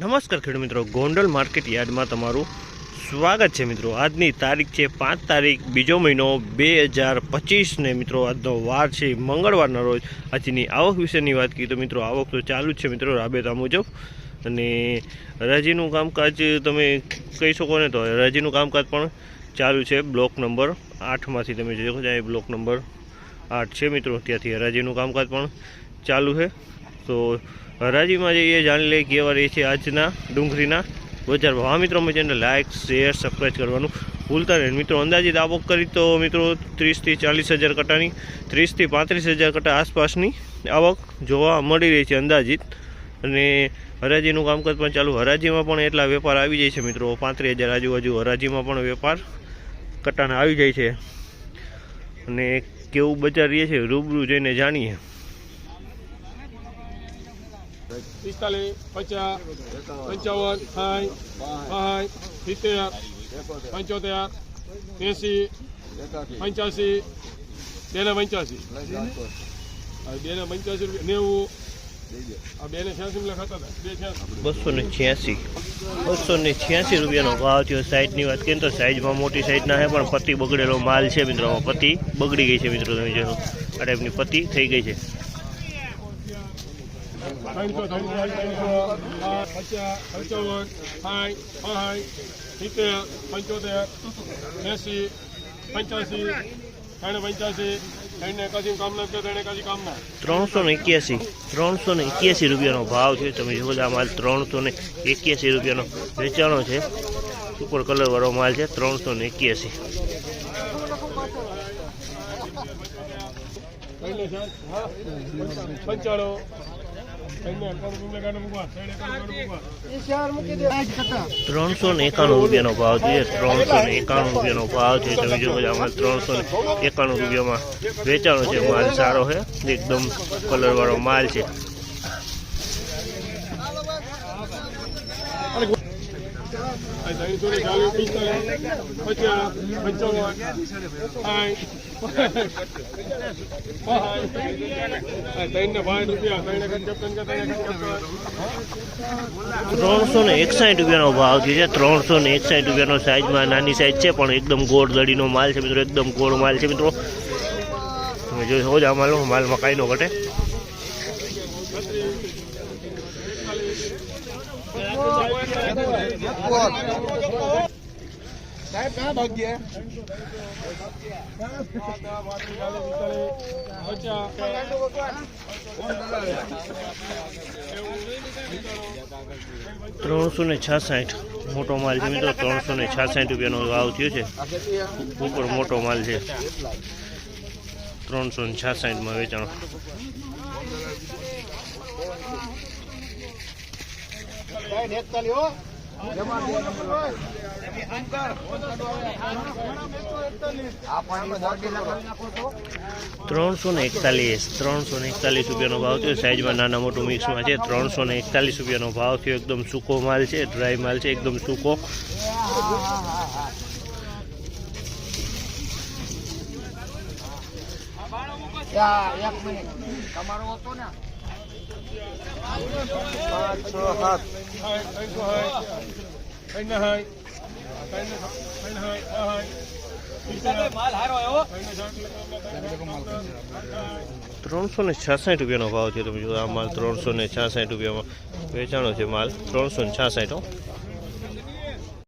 નમસ્કાર ખેડૂત મિત્રો, ગોંડલ માર્કેટ યાર્ડમાં તમારું સ્વાગત છે મિત્રો. આજની તારીખ છે પાંચ તારીખ, બીજો મહિનો બે હજાર પચીસને મિત્રો આજનો વાર છે. મંગળવારના રોજ આજની આવક વિશેની વાત કરીએ તો મિત્રો આવક તો ચાલુ જ છે મિત્રો, રાબેતા મુજબ. અને હરાજીનું કામકાજ તમે કહી શકો ને તો હરાજીનું કામકાજ પણ ચાલુ છે. બ્લોક નંબર આઠમાંથી તમે જોઈ શકો છો બ્લોક નંબર આઠ છે મિત્રો. ત્યાંથી હરાજીનું કામકાજ પણ ચાલુ છે. તો હરાજીમાં જઈએ, જાણી લઈએ કેવા રહી છે આજના ડુંગળીના બજાર ભાવ. મિત્રો અમે ચેનલ લાઇક શેર સબસ્ક્રાઈબ કરવાનું ભૂલતા નહીં. મિત્રો, અંદાજિત આવક કરી તો મિત્રો ત્રીસથી ચાલીસ હજાર કટ્ટાની ત્રીસથી પાંત્રીસ હજાર કટ્ટા આસપાસની આવક જોવા મળી રહી છે અંદાજિત. અને હરાજીનું કામકાજ પણ ચાલુ. હરાજીમાં પણ એટલા વેપાર આવી જાય છે મિત્રો. પાંત્રીસ હજાર આજુબાજુ હરાજીમાં પણ વેપાર કટ્ટાના આવી જાય છે. અને કેવું બજાર રહે છે રૂબરૂ જઈને જાણીએ. પિસ્તાલીસ, પચાસ, પંચાવન, સાઠ સિત્તેર, પંચોતેર, એંસી, પંચ્યાસી, બેને પંચ્યાસી. બે ને પંચ્યાસી રૂપિયા, નેવું. બે બસો ને છ્યાસી. બસો ને છ્યાસી રૂપિયાનો ભાવ થયો. વાત કરીએ તો સાઈઝમાં મોટી સાઈઝના છે, પણ પતિ બગડેલો માલ છે, મિત્રો. પતિ બગડી ગઈ છે, મિત્રો, તમે જોશો આ ટાઈપની પતિ થઈ ગઈ છે. ત્રણસો ત્રણસો પંચાવન સાઠ પાંચ સિત્તેર પંચોતેર એંસી પંચ્યાસી ત્રણે પંચ્યાસી ત્રણસો ને એક્યાસી ત્રણસો ને. એક્યાસી રૂપિયાનો ભાવ છે. તમે જુઓ આ માલ ત્રણસો ને એક્યાસી રૂપિયાનો વેચાણો છે. સુપર કલરવાળો માલ છે ત્રણસો ને એક્યાસી પંચાણું. ત્રણસો ને એકાણું રૂપિયાનો ભાવ છે. ત્રણસો ને એકાણું રૂપિયાનો ભાવ છે. તમે છો આમાં ત્રણસો ને એકાણું રૂપિયામાં વેચાણો છે. માલ સારો છે. એકદમ કલરવાળો માલ છે. પંચાવન. ત્રણસો ને એકસાઠ રૂપિયાનો ભાવ છે ત્રણસો ને એકસાઠ રૂપિયાનો સાઈઝમાં નાની સાઈઝ છે, પણ એકદમ ગોળ દડીનો માલ છે મિત્રો, એકદમ ગોળ માલ છે મિત્રો. તમે જોઈ શકો આ માલ માલમાં કાંઈ ન ઘટે. સાહેબ ક્યાં ભાગ્ય. ત્રણસો ને છાસઠ મોટો માલ છે મિત્રો ત્રણસો ને છાસઠ રૂપિયાનો ભાવ થયો છે. ઉપર મોટો માલ છે. ત્રણસો ને છાસઠમાં વેચાણો. ત્રણસો ને એકતાલીસ, ત્રણસો ને એકતાલીસ રૂપિયાનો ભાવ થયો. સાઈઝમાં નાના મોટું મિક્સમાં છે. ત્રણસો ને એકતાલીસ રૂપિયાનો ભાવ થયો. એકદમ સૂકો માલ છે. ડ્રાય માલ છે. એકદમ સૂકો. તમારો હતો ને? પાંચ ત્રણસો ને છાસઠ રૂપિયાનો ભાવ છે. તમે જો આ માલ ત્રણસો ને છાસઠ રૂપિયામાં વેચાણો છે માલ. ત્રણસો ને છાસઠ